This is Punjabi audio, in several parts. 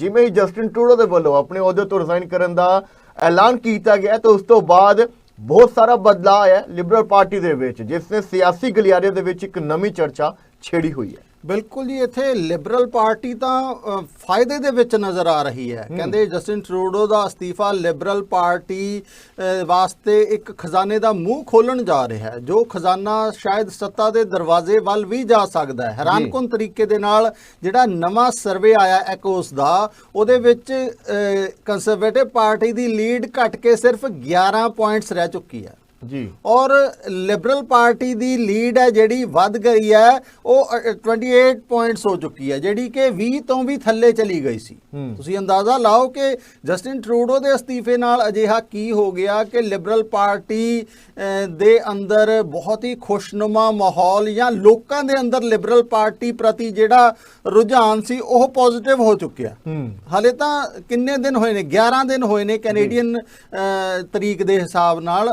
ਜਿਵੇਂ ਹੀ ਜਸਟਿਨ ਟਰੂਡੋ ਦੇ ਵੱਲੋਂ ਆਪਣੇ ਅਹੁਦੇ ਤੋਂ ਰਿਜ਼ਾਈਨ ਕਰਨ ਦਾ ਐਲਾਨ ਕੀਤਾ ਗਿਆ, ਤਾਂ ਉਸ ਤੋਂ ਬਾਅਦ ਬਹੁਤ ਸਾਰਾ ਬਦਲਾਅ ਹੈ ਲਿਬਰਲ ਪਾਰਟੀ ਦੇ ਵਿੱਚ, ਜਿਸ ਨੇ ਸਿਆਸੀ ਗਲਿਆਰੇ ਦੇ ਵਿੱਚ ਇੱਕ ਨਵੀਂ ਚਰਚਾ ਛੇੜੀ ਹੋਈ ਹੈ। ਬਿਲਕੁਲ ਜੀ ਇੱਥੇ ਲਿਬਰਲ ਪਾਰਟੀ ਤਾਂ ਫਾਇਦੇ ਦੇ ਵਿੱਚ ਨਜ਼ਰ ਆ ਰਹੀ ਹੈ। ਕਹਿੰਦੇ ਜਸਟਿਨ ਟਰੂਡੋ ਦਾ ਅਸਤੀਫਾ ਲਿਬਰਲ ਪਾਰਟੀ ਵਾਸਤੇ ਇੱਕ ਖਜ਼ਾਨੇ ਦਾ ਮੂੰਹ ਖੋਲਣ ਜਾ ਰਿਹਾ ਹੈ ਜੋ ਖਜ਼ਾਨਾ ਸ਼ਾਇਦ ਸੱਤਾ ਦੇ ਦਰਵਾਜ਼ੇ ਵੱਲ ਵੀ ਜਾ ਸਕਦਾ ਹੈ। ਹੈਰਾਨਕੁਨ ਤਰੀਕੇ ਦੇ ਨਾਲ ਜਿਹੜਾ ਨਵਾਂ ਸਰਵੇ ਆਇਆ ਐਕੋਸ ਦਾ ਉਹਦੇ ਵਿੱਚ ਕੰਜ਼ਰਵੇਟਿਵ ਪਾਰਟੀ ਦੀ ਲੀਡ ਘਟ ਕੇ ਸਿਰਫ 11 ਪੁਆਇੰਟਸ ਰਹਿ ਚੁੱਕੀ ਹੈ। ਜੀ। ਔਰ ਲਿਬਰਲ ਪਾਰਟੀ ਦੀ ਲੀਡ ਹੈ ਜਿਹੜੀ ਵੱਧ ਗਈ ਹੈ ਉਹ ਅ, 28 ਪੁਆਇੰਟਸ ਹੋ ਚੁੱਕੀ ਹੈ ਜਿਹੜੀ ਕਿ 20 ਤੋਂ ਵੀ ਥੱਲੇ ਚਲੀ ਗਈ ਸੀ। ਤੁਸੀਂ ਅੰਦਾਜ਼ਾ ਲਾਓ ਕਿ ਜਸਟਿਨ ਟਰੂਡੋ ਦੇ ਅਸਤੀਫੇ ਨਾਲ ਅਜਿਹਾ ਕੀ ਹੋ ਗਿਆ ਕਿ ਲਿਬਰਲ ਪਾਰਟੀ ਦੇ ਅੰਦਰ ਬਹੁਤ ਹੀ ਖੁਸ਼ਨੁਮਾ ਮਾਹੌਲ ਜਾਂ ਲੋਕਾਂ ਦੇ ਅੰਦਰ ਲਿਬਰਲ ਪਾਰਟੀ ਪ੍ਰਤੀ ਜਿਹੜਾ ਰੁਝਾਨ ਸੀ ਉਹ ਪੋਜ਼ਿਟਿਵ ਹੋ ਚੁੱਕਿਆ। ਹਲੇ ਤਾਂ ਕਿੰਨੇ ਦਿਨ ਹੋਏ ਨੇ? 11 ਦਿਨ ਹੋਏ ਨੇ ਕੈਨੇਡੀਅਨ ਤਰੀਕ ਦੇ ਹਿਸਾਬ ਨਾਲ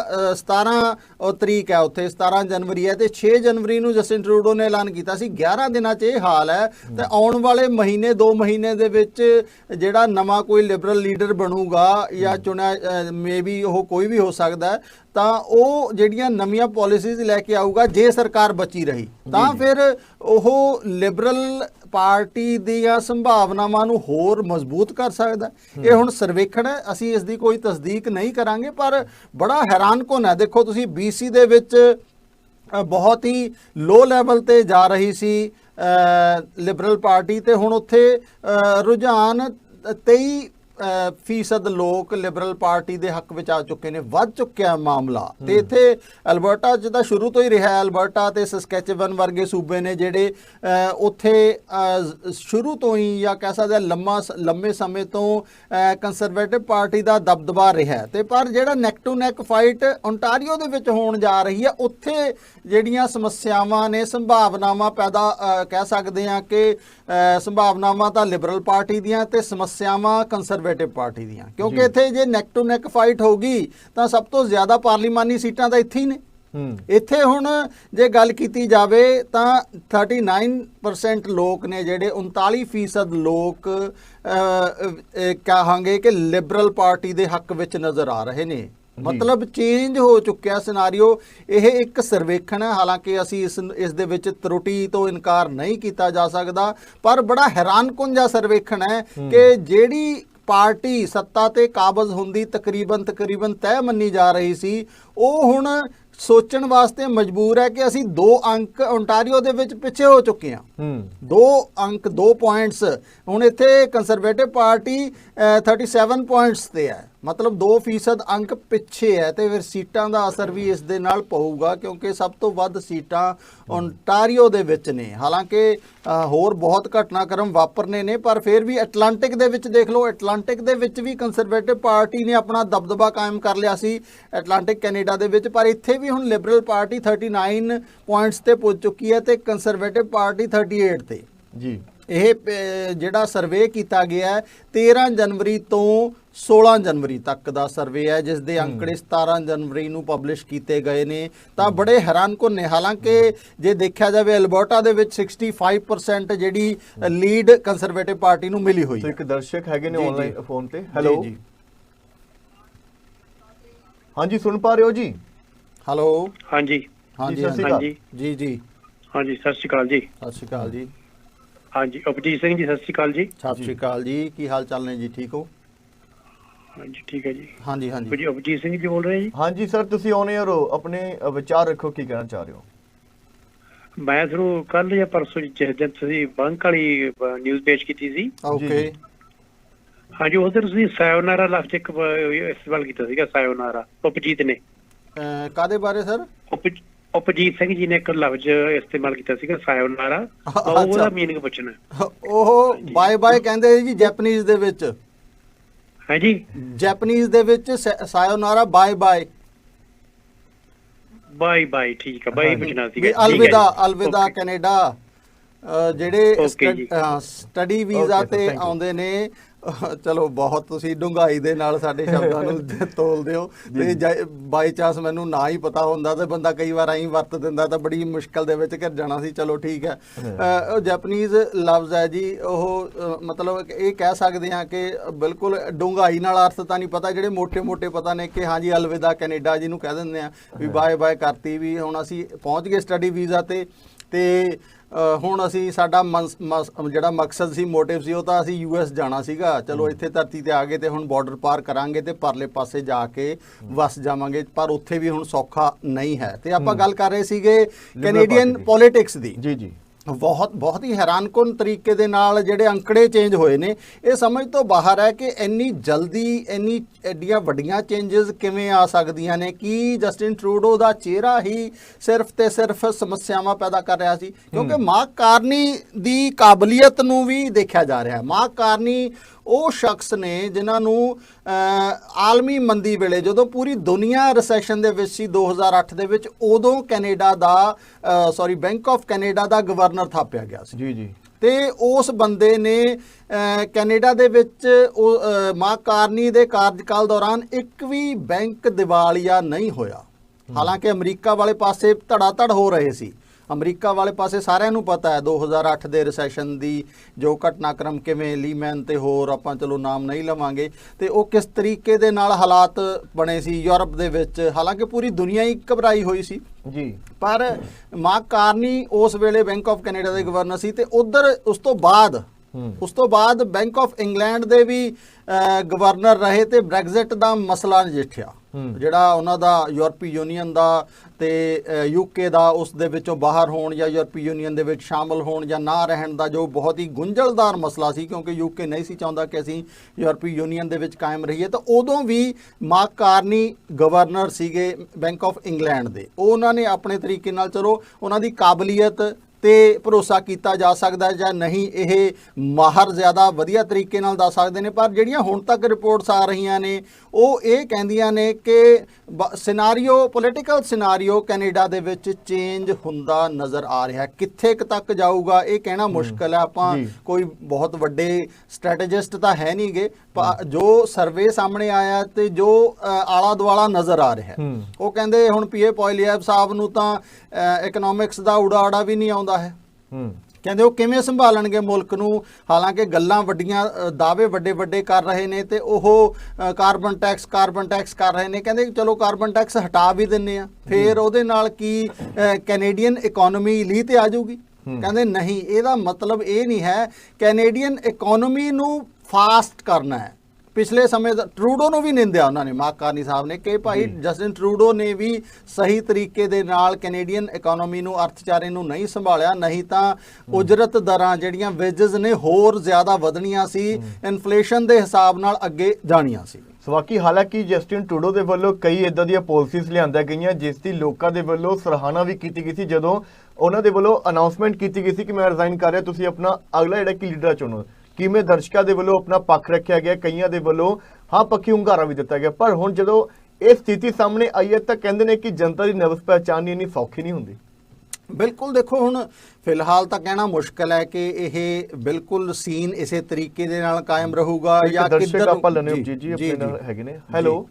17 ਉਹ ਤਰੀਕ ਹੈ ਉੱਥੇ 17 ਜਨਵਰੀ ਹੈ ਤੇ 6 ਜਨਵਰੀ ਨੂੰ ਜਸਟਿਨ ਟਰੂਡੋ ਨੇ ਐਲਾਨ ਕੀਤਾ ਸੀ। 11 ਦਿਨਾਂ 'ਚ ਇਹ ਹਾਲ ਹੈ ਤੇ ਆਉਣ ਵਾਲੇ ਮਹੀਨੇ 2 ਮਹੀਨੇ ਦੇ ਵਿੱਚ ਜਿਹੜਾ ਨਵਾਂ ਕੋਈ ਲਿਬਰਲ ਲੀਡਰ ਬਣੂਗਾ ਜਾਂ ਚੁਣਿਆ ਮੇਬੀ ਉਹ ਕੋਈ ਵੀ ਹੋ ਸਕਦਾ ਤਾਂ ਉਹ ਜਿਹੜੀਆਂ ਨਵੀਆਂ ਪਾਲਿਸੀਜ਼ ਲੈ ਕੇ ਆਊਗਾ ਜੇ ਸਰਕਾਰ ਬਚੀ ਰਹੀ ਤਾਂ ਫਿਰ ਉਹ ਲਿਬਰਲ ਪਾਰਟੀ ਦੀਆਂ ਸੰਭਾਵਨਾਵਾਂ ਨੂੰ ਹੋਰ ਮਜ਼ਬੂਤ ਕਰ ਸਕਦਾ ਇਹ ਹੁਣ ਸਰਵੇਖਣ ਹੈ, ਅਸੀਂ ਇਸ ਦੀ ਕੋਈ ਤਸਦੀਕ ਨਹੀਂ ਕਰਾਂਗੇ, ਪਰ ਬੜਾ ਹੈਰਾਨਕੁਨ ਹੈ। ਦੇਖੋ, ਤੁਸੀਂ BC ਦੇ ਵਿੱਚ ਬਹੁਤ ਹੀ ਲੋ ਲੈਵਲ ਤੇ ਜਾ ਰਹੀ ਸੀ ਲਿਬਰਲ ਪਾਰਟੀ ਤੇ ਹੁਣ ਉੱਥੇ ਰੁਝਾਨ 23 ਫੀਸਦ ਲੋਕ ਲਿਬਰਲ ਪਾਰਟੀ ਦੇ ਹੱਕ ਵਿੱਚ ਆ ਚੁੱਕੇ ਨੇ, ਵੱਧ ਚੁੱਕਿਆ ਮਾਮਲਾ ਤੇ ਇੱਥੇ ਅਲਬਰਟਾ ਚ ਤਾਂ ਸ਼ੁਰੂ ਤੋਂ ਹੀ ਰਿਹਾ ਹੈ। ਅਲਬਰਟਾ ਤੇ ਸਸਕੈਚੇਵਨ ਵਰਗੇ ਸੂਬੇ ਨੇ ਜਿਹੜੇ ਉੱਥੇ ਸ਼ੁਰੂ ਤੋਂ ਹੀ ਜਾਂ ਕਹਿ ਸਕਦੇ ਹਾਂ ਲੰਮਾ ਸ- ਲੰਮੇ ਸਮੇਂ ਤੋਂ ਕੰਜ਼ਰਵੇਟਿਵ ਪਾਰਟੀ ਦਾ ਦਬਦਬਾ ਰਿਹਾ ਹੈ ਤੇ ਪਰ ਜਿਹੜਾ neck to neck fight Ontario ਦੇ ਵਿੱਚ ਹੋਣ ਜਾ ਰਹੀ ਹੈ, ਉੱਥੇ ਜਿਹੜੀਆਂ ਸਮੱਸਿਆਵਾਂ ਨੇ, ਸੰਭਾਵਨਾਵਾਂ ਪੈਦਾ ਕਹਿ ਸਕਦੇ ਹਾਂ ਕਿ ਸੰਭਾਵਨਾਵਾਂ ਤਾਂ ਲਿਬਰਲ ਪਾਰਟੀ ਦੀਆਂ ਤੇ ਸਮੱਸਿਆਵਾਂ ਕੰਜ਼ਰਵੇਟਿਵ ਪਾਰਟੀ ਦੀਆਂ। ਕਿਉਂਕਿ ਇੱਥੇ ਜੇ ਨੈਕ ਟੂ ਨੈਕ ਫਾਈਟ ਹੋਗੀ ਤਾਂ ਸਭ ਤੋਂ ਜ਼ਿਆਦਾ ਪਾਰਲੀਮਾਨੀ ਸੀਟਾਂ ਤਾਂ ਇੱਥੇ ਹੀ ਨੇ। ਇੱਥੇ ਹੁਣ ਜੇ ਗੱਲ ਕੀਤੀ ਜਾਵੇ ਤਾਂ 39% ਲੋਕ ਨੇ ਜਿਹੜੇ 39% ਲੋਕ ਕਹਾਂਗੇ ਕਿ ਲਿਬਰਲ ਪਾਰਟੀ ਦੇ ਹੱਕ ਵਿੱਚ ਨਜ਼ਰ ਆ ਰਹੇ ਨੇ। ਮਤਲਬ ਚੇਂਜ ਹੋ ਚੁੱਕਿਆ ਸਿਨੈਰੀਓ ਇਹ ਇੱਕ ਸਰਵੇਖਣ ਹੈ। ਹਾਲਾਂਕਿ ਅਸੀਂ ਇਸ ਇਸ ਦੇ ਵਿੱਚ ਤਰੁੱਟੀ ਤੋਂ ਇਨਕਾਰ ਨਹੀਂ ਕੀਤਾ ਜਾ ਸਕਦਾ ਪਰ ਬੜਾ ਹੈਰਾਨਕੁਨ ਜਿਹਾ ਸਰਵੇਖਣ ਹੈ। ਕਿ ਜਿਹੜੀ ਪਾਰਟੀ ਸੱਤਾ ਤੇ ਕਾਬਜ਼ ਹੁੰਦੀ ਤਕਰੀਬਨ ਤਕਰੀਬਨ ਤੈਅ ਮੰਨੀ ਜਾ ਰਹੀ ਸੀ। ਉਹ ਹੁਣ ਸੋਚਣ ਵਾਸਤੇ ਮਜਬੂਰ ਹੈ ਕਿ ਅਸੀਂ ਦੋ ਅੰਕ ਓਨਟਾਰੀਓ ਦੇ ਵਿੱਚ ਪਿੱਛੇ ਹੋ ਚੁੱਕੇ ਹਾਂ। ਹੂੰ। ਦੋ ਅੰਕ ਦੋ ਪੁਆਇੰਟਸ ਹੁਣ ਇੱਥੇ ਕੰਜ਼ਰਵੇਟਿਵ ਪਾਰਟੀ ਅ, 37 ਪੁਆਇੰਟਸ ਤੇ ਹੈ। ਮਤਲਬ 2% ਅੰਕ ਪਿੱਛੇ ਹੈ ਤੇ ਫਿਰ ਸੀਟਾਂ ਦਾ ਅਸਰ ਵੀ ਇਸ ਦੇ ਨਾਲ ਪਊਗਾ ਕਿਉਂਕਿ ਸਭ ਤੋਂ ਵੱਧ ਸੀਟਾਂ ਓਨਟਾਰੀਓ ਦੇ ਵਿੱਚ ਨੇ। ਹਾਲਾਂਕਿ ਹੋਰ ਬਹੁਤ ਘਟਨਾਕ੍ਰਮ ਵਾਪਰਨੇ ਨੇ, ਪਰ ਫਿਰ ਵੀ ਐਟਲਾਂਟਿਕ ਦੇ ਵਿੱਚ ਦੇਖ ਲਓ, ਐਟਲਾਂਟਿਕ ਦੇ ਵਿੱਚ ਵੀ ਕੰਜ਼ਰਵੇਟਿਵ ਪਾਰਟੀ ਨੇ ਆਪਣਾ ਦਬਦਬਾ ਕਾਇਮ ਕਰ ਲਿਆ ਸੀ ਐਟਲਾਂਟਿਕ ਕੈਨੇਡਾ ਦੇ ਵਿੱਚ, ਪਰ ਇੱਥੇ ਵੀ ਹੁਣ ਲਿਬਰਲ ਪਾਰਟੀ 39 ਪੁਆਇੰਟਸ ਤੇ ਪਹੁੰਚ ਚੁੱਕੀ ਹੈ ਤੇ ਕੰਜ਼ਰਵੇਟਿਵ ਪਾਰਟੀ 38 ਤੇ। ਜੀ। ਇਹ ਜਿਹੜਾ ਸਰਵੇ ਕੀਤਾ ਗਿਆ ਹੈ 13 ਜਨਵਰੀ ਤੋਂ 16 ਜਨਵਰੀ ਤੱਕ ਦਾ ਸਰਵੇ ਹੈ ਜਿਸ ਦੇ ਅੰਕੜੇ 17 ਜਨਵਰੀ ਨੂੰ ਪਬਲਿਸ਼ ਕੀਤੇ ਗਏ ਨੇ। ਤਾਂ ਬੜੇ ਹੈਰਾਨਕੁਨ ਨੇ ਹਾਲਾਂਕਿ ਜੇ ਦੇਖਿਆ ਜਾਵੇ ਅਲਬਰਟਾ ਦੇ ਵਿੱਚ 65% ਜਿਹੜੀ ਲੀਡ ਕੰਜ਼ਰਵੇਟਿਵ ਪਾਰਟੀ ਨੂੰ ਮਿਲੀ ਹੋਈ ਹੈ। ਇੱਕ ਦਰਸ਼ਕ ਹੈਗੇ ਨੇ। ਆਨਲਾਈਨ ਫੋਨ ਤੇ। ਹੈਲੋ ਹਾਂਜੀ ਸੁਣ ਪਾ ਰਹੇ ਹੋ ਜੀ? ਹੈਲੋ ਹਾਂਜੀ। ਹਾਂਜੀ ਜੀ ਜੀ। ਹਾਂਜੀ ਸਤਿ ਸ਼੍ਰੀ ਅਕਾਲ ਜੀ। ਸਤਿ ਸ਼੍ਰੀ ਅਕਾਲ ਜੀ। ਹਾਂਜੀ ਅਪਜੀਤ ਸਿੰਘ ਜੀ ਸਤਿ ਸ਼੍ਰੀ ਅਕਾਲ ਜੀ। ਸਤਿ ਸ਼੍ਰੀ ਅਕਾਲ ਜੀ ਕੀ ਹਾਲ ਚਾਲ ਨੇ ਜੀ ਠੀਕ ਹੋ? ਹਾਂਜੀ ਠੀਕ ਹੈ ਜੀ। ਹਾਂਜੀ ਹਾਂਜੀ। ਜੀ ਅਪਜੀਤ ਸਿੰਘ ਜੀ ਬੋਲ ਰਹੇ ਜੀ? ਹਾਂਜੀ ਸਰ ਤੁਸੀਂ ਆਨ 에ਅਰ ਹੋ ਆਪਣੇ ਵਿਚਾਰ ਰੱਖੋ ਕੀ ਕਹਿਣਾ ਚਾਹ ਰਹੇ ਹੋ? ਮੈਂ ਤੁਹਾਨੂੰ ਕੱਲ ਜਾਂ ਪਰਸੋਂ ਜੀ ਜਿਸ ਦਿਨ ਤੁਸੀਂ ਬੰਕ ਵਾਲੀ ਨਿਊਜ਼ ਪੇਸ਼ ਕੀਤੀ ਸੀ। ਓਕੇ ਹਾਂਜੀ ਉਧਰ ਤੁਸੀਂ ਸਾਇਓਨਾਰਾ ਲਫ਼ਜ਼ ਇੱਕ ਇਸਤੇਮਾਲ ਕੀਤਾ ਸੀਗਾ ਸਾਇਓਨਾਰਾ ਉਪਜੀਤ ਨੇ। ਕਾਦੇ ਬਾਰੇ ਸਰ? ਉਪਜੀਤ ਸਿੰਘ ਜੀ ਨੇ ਇੱਕ ਲਫ਼ਜ਼ ਇਸਤੇਮਾਲ ਕੀਤਾ ਸੀਗਾ ਸਾਇਓਨਾਰਾ। ਉਹਦਾ ਮੀਨਿੰਗ ਪੁੱਛਣਾ ਉਹ ਬਾਏ ਬਾਏ ਕਹਿੰਦੇ ਜੀ ਜੈਪਨੀਜ਼ ਦੇ ਵਿੱਚ ਹਾਂਜੀ ਜੈਪਨੀਜ਼ ਦੇ ਵਿੱਚ ਸਾਇਓਨਾਰਾ ਬਾਏ ਬਾਏ ਬਾਈ ਬਾਈ ਠੀਕ ਬਾਈ ਹਾਂਜੀ। ਪੁੱਛਣਾ ਸੀਗਾ ਹੈ ਅਲਵਿਦਾ ਜੀ। ਅਲਵਿਦਾ. ਕੈਨੇਡਾ ਜਿਹੜੇ ਜੀ। ਸਟੱਡੀ ਵੀਜ਼ਾ ਤੇ. ਆਉਂਦੇ ਨੇ ਚਲੋ ਬਹੁਤ ਤੁਸੀਂ ਡੁੰਗਾਈ ਦੇ ਨਾਲ ਸਾਡੇ ਸ਼ਬਦਾਂ ਨੂੰ ਤੋਲਦੇ ਹੋ। ਤੇ ਬਾਈ ਚਾਂਸ ਮੈਨੂੰ ਨਾ ਹੀ ਪਤਾ ਹੁੰਦਾ ਤੇ ਬੰਦਾ ਕਈ ਵਾਰ ਐਂ ਵਰਤ ਦਿੰਦਾ ਤਾਂ ਬੜੀ ਮੁਸ਼ਕਲ ਦੇ ਵਿੱਚ ਘਰ ਜਾਣਾ ਸੀ। ਚਲੋ ਠੀਕ ਹੈ। ਉਹ ਜਾਪਨੀਜ਼ ਲਫ਼ਜ਼ ਹੈ ਜੀ ਉਹ ਮਤਲਬ ਇਹ ਕਹਿ ਸਕਦੇ ਹਾਂ ਕਿ ਬਿਲਕੁਲ ਡੁੰਗਾਈ ਨਾਲ ਅਰਥ ਤਾਂ ਨਹੀਂ ਪਤਾ ਜਿਹੜੇ ਮੋٹے-ਮੋٹے ਪਤਾ ਨੇ ਕਿ ਹਾਂਜੀ ਅਲਵਿਦਾ ਕੈਨੇਡਾ ਜਿਹਨੂੰ ਕਹਿ ਦਿੰਦੇ ਆ ਵੀ ਬਾਏ ਬਾਏ ਕਰਤੀ ਵੀ ਹੁਣ ਅਸੀਂ ਪਹੁੰਚ ਗਏ ਸਟੱਡੀ ਵੀਜ਼ਾ ਤੇ। ਤੇ ਹੁਣ ਅਸੀਂ ਸਾਡਾ ਜਿਹੜਾ ਮਕਸਦ ਸੀ ਮੋਟਿਵ ਸੀ ਉਹ ਤਾਂ ਅਸੀਂ ਯੂਐਸ ਜਾਣਾ ਸੀਗਾ। ਚਲੋ ਇੱਥੇ ਧਰਤੀ ਤੇ ਆ ਗਏ ਤੇ ਹੁਣ ਬਾਰਡਰ ਪਾਰ ਕਰਾਂਗੇ ਤੇ ਪਰਲੇ ਪਾਸੇ ਜਾ ਕੇ ਵਸ ਜਾਵਾਂਗੇ ਪਰ ਉੱਥੇ ਵੀ ਹੁਣ ਸੌਖਾ ਨਹੀਂ ਹੈ। ਤੇ ਆਪਾਂ ਗੱਲ ਕਰ ਰਹੇ ਸੀਗੇ ਕੈਨੇਡੀਅਨ। ਪੋਲਿਟਿਕਸ ਦੀ। ਜੀ ਜੀ। ਬਹੁਤ ਬਹੁਤ ਹੀ ਹੈਰਾਨਕੁਨ ਤਰੀਕੇ ਦੇ ਨਾਲ ਜਿਹੜੇ ਅੰਕੜੇ ਚੇਂਜ ਹੋਏ ਨੇ ਇਹ ਸਮਝ ਤੋਂ ਬਾਹਰ ਹੈ ਕਿ ਇੰਨੀ ਜਲਦੀ ਇੰਨੀ ਐਡੀਆਂ ਵੱਡੀਆਂ ਚੇਂਜਸ ਕਿਵੇਂ ਆ ਸਕਦੀਆਂ ਨੇ ਕੀ ਜਸਟਿਨ ਟਰੂਡੋ ਦਾ ਚਿਹਰਾ ਹੀ ਸਿਰਫ ਤੇ ਸਿਰਫ ਸਮੱਸਿਆਵਾਂ ਪੈਦਾ ਕਰ ਰਿਹਾ ਸੀ? ਕਿਉਂਕਿ ਮਾਰਕ ਕਾਰਨੀ ਦੀ ਕਾਬਲੀਅਤ ਨੂੰ ਵੀ ਦੇਖਿਆ ਜਾ ਰਿਹਾ ਹੈ। ਮਾਰਕ ਕਾਰਨੀ ਉਹ ਸ਼ਖਸ ਨੇ ਜਿਨ੍ਹਾਂ ਨੂੰ ਆਲਮੀ ਮੰਦੀ ਵੇਲੇ ਜਦੋਂ ਪੂਰੀ ਦੁਨੀਆ ਰਿਸੈਸ਼ਨ ਦੇ ਵਿੱਚ ਸੀ 2008 ਦੇ ਵਿੱਚ ਉਦੋਂ ਕੈਨੇਡਾ ਦਾ ਸੌਰੀ ਬੈਂਕ ਆਫ ਕੈਨੇਡਾ ਦਾ ਗਵਰਨਰ ਥਾਪਿਆ ਗਿਆ ਸੀ। ਜੀ ਜੀ। ਤੇ ਉਸ ਬੰਦੇ ਨੇ ਕੈਨੇਡਾ ਦੇ ਵਿੱਚ ਉਹ ਮਾਰਕ ਕਾਰਨੀ ਦੇ ਕਾਰਜਕਾਲ ਦੌਰਾਨ ਇੱਕ ਵੀ ਬੈਂਕ ਦਿਵਾਲੀਆ ਨਹੀਂ ਹੋਇਆ। ਹਾਲਾਂਕਿ ਅਮਰੀਕਾ ਵਾਲੇ ਪਾਸੇ ਧੜਾ ਧੜ ਹੋ ਰਹੇ ਸੀ। ਅਮਰੀਕਾ ਵਾਲੇ ਪਾਸੇ ਸਾਰਿਆਂ ਨੂੰ ਪਤਾ ਹੈ 2008 ਦੇ ਰਿਸੈਸ਼ਨ ਦੀ ਜੋ ਘਟਨਾਕ੍ਰਮ ਕਿਵੇਂ ਲੀਮੈਨ ਤੇ ਹੋਰ ਆਪਾਂ ਚਲੋ ਨਾਮ ਨਹੀਂ ਲਵਾਂਗੇ ਤੇ ਉਹ ਕਿਸ ਤਰੀਕੇ ਦੇ ਨਾਲ ਹਾਲਾਤ ਬਣੇ ਸੀ ਯੂਰਪ ਦੇ ਵਿੱਚ ਹਾਲਾਂਕਿ ਪੂਰੀ ਦੁਨੀਆ ਹੀ ਘਬਰਾਈ ਹੋਈ ਸੀ ਜੀ ਪਰ ਮਾਰਕ ਕਾਰਨੀ ਉਸ ਵੇਲੇ ਬੈਂਕ ਆਫ ਕੈਨੇਡਾ ਦੇ ਗਵਰਨਰ ਸੀ ਤੇ ਉਧਰ ਉਸ ਤੋਂ ਬਾਅਦ। ਉਸ ਤੋਂ ਬਾਅਦ ਬੈਂਕ ਆਫ ਇੰਗਲੈਂਡ ਦੇ ਵੀ ਗਵਰਨਰ ਰਹੇ ਤੇ ਬ੍ਰੈਗਜ਼ਿਟ ਦਾ ਮਸਲਾ ਨਜਿੱਠਿਆ। ਜਿਹੜਾ ਉਹਨਾਂ ਦਾ ਯੂਰਪੀ ਯੂਨੀਅਨ ਦਾ ਤੇ ਯੂਕੇ ਦਾ ਉਸ ਦੇ ਵਿੱਚੋਂ ਬਾਹਰ ਹੋਣ ਜਾਂ ਯੂਰਪੀ ਯੂਨੀਅਨ ਦੇ ਵਿੱਚ ਸ਼ਾਮਲ ਹੋਣ ਜਾਂ ਨਾ ਰਹਿਣ ਦਾ ਜੋ ਬਹੁਤ ਹੀ ਗੁੰਝਲਦਾਰ ਮਸਲਾ ਸੀ ਕਿਉਂਕਿ ਯੂਕੇ ਨਹੀਂ ਸੀ ਚਾਹੁੰਦਾ ਕਿ ਅਸੀਂ ਯੂਰਪੀ ਯੂਨੀਅਨ ਦੇ ਵਿੱਚ ਕਾਇਮ ਰਹੀਏ, ਤਾਂ ਉਦੋਂ ਵੀ ਮਾਰਕ ਕਾਰਨੀ ਗਵਰਨਰ ਸੀਗੇ ਬੈਂਕ ਆਫ ਇੰਗਲੈਂਡ ਦੇ। ਉਹ ਉਹਨਾਂ ਨੇ ਆਪਣੇ ਤਰੀਕੇ ਨਾਲ, ਚਲੋ, ਉਹਨਾਂ ਦੀ ਕਾਬਲੀਅਤ ਤੇ ਭਰੋਸਾ ਕੀਤਾ ਜਾ ਸਕਦਾ ਜਾਂ ਨਹੀਂ ਇਹ ਮਾਹਰ ਜ਼ਿਆਦਾ ਵਧੀਆ ਤਰੀਕੇ ਨਾਲ ਦੱਸ ਸਕਦੇ ਨੇ ਪਰ ਜਿਹੜੀਆਂ ਹੁਣ ਤੱਕ ਰਿਪੋਰਟਸ ਆ ਰਹੀਆਂ ਨੇ ਉਹ ਇਹ ਕਹਿੰਦੀਆਂ ਨੇ ਕਿ ਸਿਨਾਰੀਓ ਪੋਲੀਟੀਕਲ ਸਿਨਾਰੀਓ ਕੈਨੇਡਾ ਦੇ ਵਿੱਚ ਚੇਂਜ ਹੁੰਦਾ ਨਜ਼ਰ ਆ ਰਿਹਾ। ਕਿੱਥੇ ਕੁ ਤੱਕ ਜਾਊਗਾ ਇਹ ਕਹਿਣਾ ਮੁਸ਼ਕਲ ਹੈ ਆਪਾਂ। ਕੋਈ ਬਹੁਤ ਵੱਡੇ ਸਟ੍ਰੈਟੇਜਿਸਟ ਤਾਂ ਹੈ ਨਹੀਂਗੇ ਜੋ ਸਰਵੇ ਸਾਹਮਣੇ ਆਇਆ ਤੇ ਜੋ ਆਲਾ ਦੁਆਲਾ ਨਜ਼ਰ ਆ ਰਿਹਾ। ਉਹ ਕਹਿੰਦੇ ਹੁਣ ਪੀਏ ਪੋਇਲੀਐਬ ਸਾਹਿਬ ਨੂੰ ਤਾਂ ਇਕਨੋਮਿਕਸ ਦਾ ਉਡਾੜਾ ਵੀ ਨਹੀਂ ਆਉਂਦਾ ਹੈ। ਹੂੰ। ਕਹਿੰਦੇ ਉਹ ਕਿਵੇਂ ਸੰਭਾਲਣਗੇ ਮੁਲਕ ਨੂੰ? ਹਾਲਾਂਕਿ ਗੱਲਾਂ ਵੱਡੀਆਂ ਦਾਅਵੇ ਵੱਡੇ ਵੱਡੇ ਕਰ ਰਹੇ ਨੇ ਤੇ ਉਹ ਕਾਰਬਨ ਟੈਕਸ ਕਾਰਬਨ ਟੈਕਸ ਕਰ ਰਹੇ ਨੇ। ਕਹਿੰਦੇ ਚਲੋ ਕਾਰਬਨ ਟੈਕਸ ਹਟਾ ਵੀ ਦਿੰਨੇ ਆ। ਫਿਰ ਉਹਦੇ ਨਾਲ ਕੀ ਕੈਨੇਡੀਅਨ ਇਕਨੋਮੀ ਲੀ ਤੇ ਆ ਜਾਊਗੀ? ਕਹਿੰਦੇ ਨਹੀਂ ਇਹਦਾ ਮਤਲਬ ਇਹ ਨਹੀਂ ਹੈ। ਕੈਨੇਡੀਅਨ ਇਕਨੋਮੀ ਨੂੰ ਫਾਸਟ ਕਰਨਾ ਹੈ। ਪਿਛਲੇ ਸਮੇਂ ਦਾ ਟਰੂਡੋ ਨੂੰ ਵੀ ਨਿੰਦਿਆ ਉਹਨਾਂ ਨੇ ਮਾਰਕ ਕਾਰਨੀ ਸਾਹਿਬ ਨੇ ਕਿ ਭਾਈ ਜਸਟਿਨ ਟਰੂਡੋ ਨੇ ਵੀ ਸਹੀ ਤਰੀਕੇ ਦੇ ਨਾਲ ਕੈਨੇਡੀਅਨ ਇਕਨੋਮੀ ਨੂੰ ਅਰਥਚਾਰੇ ਨੂੰ ਨਹੀਂ ਸੰਭਾਲਿਆ ਨਹੀਂ ਤਾਂ ਉਜਰਤ ਦਰਾਂ ਜਿਹੜੀਆਂ ਵੇਜਸ ਨੇ ਹੋਰ ਜ਼ਿਆਦਾ ਵਧਣੀਆਂ ਸੀ ਇਨਫਲੇਸ਼ਨ ਦੇ ਹਿਸਾਬ ਨਾਲ ਅੱਗੇ ਜਾਣੀਆਂ ਸੀ। ਸੋ ਬਾਕੀ ਹਾਲਾਂਕਿ ਜਸਟਿਨ ਟਰੂਡੋ ਦੇ ਵੱਲੋਂ ਕਈ ਇਦਾਂ ਦੀਆਂ ਪਾਲਿਸੀਜ਼ ਲਿਆਂਦਾ ਗਈਆਂ ਜਿਸ ਦੀ ਲੋਕਾਂ ਦੇ ਵੱਲੋਂ ਸਰਾਹਨਾ ਵੀ ਕੀਤੀ ਗਈ ਸੀ ਜਦੋਂ ਉਹਨਾਂ ਦੇ ਵੱਲੋਂ ਅਨਾਉਂਸਮੈਂਟ ਕੀਤੀ ਗਈ ਸੀ ਕਿ ਮੈਂ ਰਿਜ਼ਾਈਨ ਕਰ ਰਿਹਾ ਤੁਸੀਂ ਆਪਣਾ ਅਗਲਾ ਜਿਹੜਾ ਕਿ ਲੀਡਰ ਚੁਣੋ। ਕਿਵੇਂ ਦਰਸ਼ਕਾਂ ਦੇ ਵੱਲੋਂ ਆਪਣਾ ਪੱਖ ਰੱਖਿਆ ਗਿਆ ਕਈਆਂ ਦੇ ਵੱਲੋਂ ਹਾਂ ਪੱਕੀ ਹੁੰਗਾਰਾ ਵੀ ਦਿੱਤਾ ਗਿਆ। ਪਰ ਹੁਣ ਜਦੋਂ ਇਹ ਸਥਿਤੀ ਸਾਹਮਣੇ ਆਈ ਹੈ ਤਾਂ ਕਹਿੰਦੇ ਨੇ ਕਿ ਜਨਤਾ ਦੀ ਨਬਜ਼ ਪਹਿਚਾਨਣੀ ਇੰਨੀ ਸੌਖੀ ਨਹੀਂ ਹੁੰਦੀ। ਬਿਲਕੁਲ ਦੇਖੋ ਹੁਣ ਫਿਲਹਾਲ ਤਾਂ ਕਹਿਣਾ ਮੁਸ਼ਕਲ ਹੈ ਕਿ ਇਹ ਬਿਲਕੁਲ ਸੀਨ ਇਸੇ ਤਰੀਕੇ ਦੇ ਨਾਲ ਕਾਇਮ ਰਹੂਗਾ ਜਾਂ ਕਿੱਧਰ ਆਪਾਂ ਲੈਣੇ ਜੀ ਜੀ ਆਪਣੇ ਨਾਲ ਹੈਗੇ ਨੇ। ਹੈਲੋ?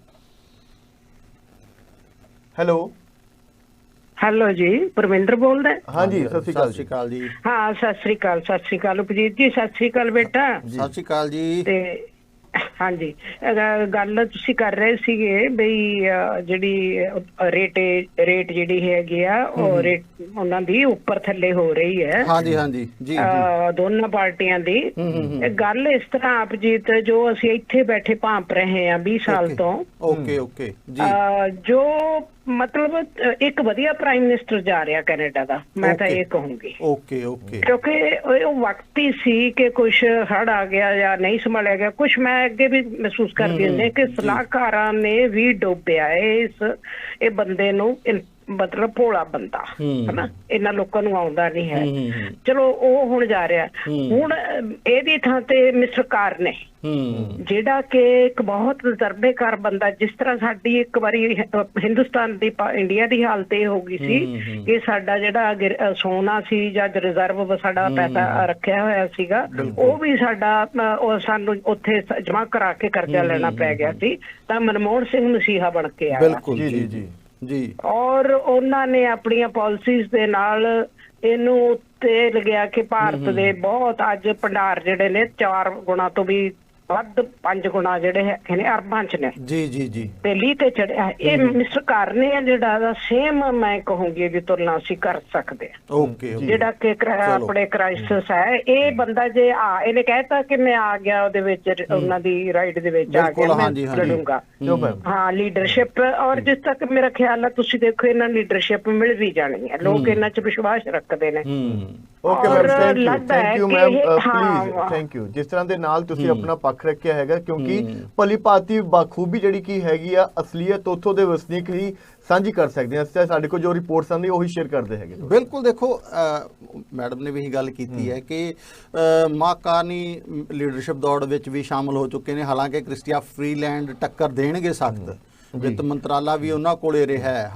ਹੈਲੋ? ਹੈਲੋ ਜੀ ਪਰਵਿੰਦਰ ਬੋਲਦਾ ਹੈ? ਹਾਂਜੀ ਸਤਿ ਸ਼੍ਰੀ ਅਕਾਲ ਸਤਿ ਸ਼੍ਰੀ ਜੀ ਅਕਾਲ ਜੀ। ਹਾਂ ਸਤਿ ਸ੍ਰੀ ਅਕਾਲ ਸਤਿ ਸ੍ਰੀ ਅਕਾਲ ਉਪਜੀਤ ਜੀ ਸਤਿ ਸ੍ਰੀ ਅਕਾਲ ਬੇਟਾ। ਸਤਿ ਸ਼੍ਰੀ ਅਕਾਲ ਜੀ। ਤੇ ਹਾਂਜੀ ਅਹ ਗੱਲ ਤੁਸੀਂ ਕਰ ਰਹੇ ਸੀਗੇ ਬਈ ਅਹ, ਜਿਹੜੀ ਰੇਟ ਰੇਟ ਜਿਹੜੀ ਹੈਗੀ ਆ ਉਹ ਰੇਟ ਉਹਨਾਂ ਦੀ ਉੱਪਰ ਥੱਲੇ ਹੋ ਰਹੀ ਹੈ। ਹਾਂਜੀ ਹਾਂਜੀ। ਜੀ ਜੀ। ਅਹ, ਦੋਨਾਂ ਪਾਰਟੀਆਂ ਦੀ। ਇਹ ਗੱਲ ਇਸ ਤਰ੍ਹਾਂ ਆਪਜੀਤ ਜੋ ਅਸੀਂ ਇੱਥੇ ਬੈਠੇ ਭਾਂਪ ਰਹੇ ਆ 20 ਸਾਲ. ਤੋਂ। Okay okay. ਜੀ। ਅਹ, ਜੋ ਮਤਲਬ ਇੱਕ ਵਧੀਆ ਪ੍ਰਾਈਮ ਮਿਨਿਸਟਰ ਜਾ ਰਿਹਾ ਕੈਨੇਡਾ ਦਾ। ਮੈਂ ਤਾਂ. ਇਹ ਕਹੂੰਗੀ। ਓਕੇ ਓਕੇ ਕਿਉਂਕਿ ਉਹ ਵਕਤ ਹੀ ਸੀ ਕਿ ਕੁਝ ਹੜ ਆ ਗਿਆ ਜਾਂ ਨਹੀਂ ਸੰਭਾਲਿਆ ਗਿਆ। ਕੁਝ ਮੈਂ ਅੱਗੇ ਵੀ ਮਹਿਸੂਸ ਕਰਦੀ ਹੁੰਦੀ ਹਾਂ ਕਿ ਸਲਾਹਕਾਰਾਂ ਨੇ ਵੀ ਡੋਬਿਆ ਇਸ ਇਹ ਬੰਦੇ ਨੂੰ ਮਤਲਬ ਭੋਲਾ ਬੰਦਾ ਹੂੰ। ਹਨਾ? ਇਹਨਾਂ ਲੋਕਾਂ ਨੂੰ ਆਉਂਦਾ ਨਹੀਂ ਹੈ। ਚਲੋ ਉਹ ਹੁਣ ਜਾ ਰਿਹਾ। ਹੁਣ ਇਹਦੀ ਥਾਂ ਤੇ ਮਿਸਟਰ ਕਾਰ ਨੇ। ਜਿਹੜਾ ਕਿ ਇੱਕ ਬਹੁਤ ਤਜਰਬੇਕਾਰ ਬੰਦਾ ਜਿਸ ਤਰ੍ਹਾਂ ਸਾਡੀ ਇੱਕ ਵਾਰੀ ਹਿੰਦੁਸਤਾਨ ਦੀ ਇੰਡੀਆ ਦੀ ਹਾਲਤ ਇਹ ਹੋ ਗਈ ਸੀ। ਕਿ ਸਾਡਾ ਜਿਹੜਾ ਸੋਨਾ ਸੀ ਜਾਂ ਰਿਜ਼ਰਵ ਸਾਡਾ ਪੈਸਾ ਰੱਖਿਆ ਹੋਇਆ ਸੀਗਾ ਉਹ ਵੀ ਸਾਡਾ ਉਹ ਸਾਨੂੰ ਉੱਥੇ ਜਮ੍ਹਾਂ ਕਰਾ ਕੇ ਕਰਜ਼ਾ ਲੈਣਾ ਪੈ ਗਿਆ ਸੀ। ਤਾਂ ਮਨਮੋਹਨ ਸਿੰਘ ਮਸੀਹਾ ਬਣ ਕੇ ਆਇਆ। ਬਿਲਕੁਲ। ਜੀ, ਜੀ। ਜੀ, ਔਰ ਉਹਨਾਂ ਨੇ ਆਪਣੀਆਂ ਪਾਲਿਸੀਜ਼ ਦੇ ਨਾਲ ਇਹਨੂੰ ਉੱਤੇ ਲਗਿਆ ਕਿ ਭਾਰਤ ਦੇ ਬਹੁਤ ਅੱਜ ਭੰਡਾਰ ਜਿਹੜੇ ਨੇ 4 ਗੁਣਾ ਤੋਂ ਵੀ ਵੱਧ 5 ਗੁਣਾ ਜਿਹੜੇ ਹੈਗੇ ਨੇ ਅਰਬਾਂ ਚ ਨੇ। ਜੀ ਜੀ ਜੀ। ਪਹਿਲੀ ਤੇ ਚੜਿਆ। ਇਹ ਮਿਸਟਰ ਕਰਨੇ ਆ ਜਿਹੜਾ ਦਾ ਸੇਮ ਮੈਂ ਕਹੂੰਗੀ ਇਹਦੀ ਤੁਲਨਾ ਅਸੀਂ ਕਰ ਸਕਦੇ ਹਾਂ ਓਕੇ ਜਿਹੜਾ ਕਿ। ਆਪਣੇ ਕ੍ਰਾਈਸਟਸ ਹੈ ਇਹ ਬੰਦਾ ਜੇ ਆ ਇਹਨੇ ਕਹਿਤਾ ਕਿ ਮੈਂ ਆ ਗਿਆ ਉਹਦੇ ਵਿੱਚ ਉਹਨਾਂ ਦੀ ਰਾਈਟ ਦੇ ਵਿੱਚ ਆ ਗਿਆ ਮੈਂ। ਲੜੂੰਗਾ। ਜੋ ਹਾਂ। ਲੀਡਰਸ਼ਿਪ ਔਰ ਜਿਸ ਤੱਕ ਮੇਰਾ ਖਿਆਲ ਹੈ ਤੁਸੀਂ ਦੇਖੋ ਇਹਨਾਂ ਲੀਡਰਸ਼ਿਪ ਮਿਲ ਵੀ ਜਾਣੀ ਹੈ। ਲੋਕ ਇਹਨਾਂ 'ਚ ਵਿਸ਼ਵਾਸ ਰੱਖਦੇ ਨੇ। ਹੂੰ। ਓਕੇ ਮੈਮ ਥੈਂਕ ਯੂ ਹੈ ਥੈਂਕ ਯੂ ਮੈਮ ਪਲੀਜ਼ ਹਾਂ। ਥੈਂਕ ਯੂ ਜਿਸ ਤਰ੍ਹਾਂ ਦੇ ਨਾਲ ਤੁਸੀਂ ਆਪਣਾ ਪੱਖ ਰੱਖਿਆ ਹੈਗਾ ਕਿਉਂਕਿ ਭਲੀ ਭਾਂਤੀ ਬਾਖੂਬੀ ਜਿਹੜੀ ਕੀ ਹੈਗੀ ਆ ਅਸਲੀਅਤ ਉੱਥੋਂ ਦੇ ਵਸਨੀਕ ਹੀ ਸਾਂਝੀ ਕਰ ਸਕਦੇ ਤੇ ਸਾਡੇ ਕੋਲ ਜੋ ਰਿਪੋਰਟਸ ਆਉਂਦੀ ਉਹੀ ਸ਼ੇਅਰ ਕਰਦੇ ਹੈਗੇ। ਬਿਲਕੁਲ ਦੇਖੋ ਮੈਡਮ ਨੇ ਵੀ ਇਹੀ ਗੱਲ ਕੀਤੀ ਹੈ। ਕਿ ਮਾਕਾਨੀ ਲੀਡਰਸ਼ਿਪ ਦੌੜ ਵਿੱਚ ਵੀ ਸ਼ਾਮਲ ਹੋ ਚੁੱਕੇ ਨੇ। ਹਾਲਾਂਕਿ ਕ੍ਰਿਸਟੀਆ ਫਰੀਲੈਂਡ ਟੱਕਰ ਦੇਣਗੇ ਸਖਤ। ਵਿੱਤ ਮੰਤਰਾਲਾ ਵੀ ਉਹਨਾਂ ਕੋਲੇ ਰਿਹਾ ਹੈ।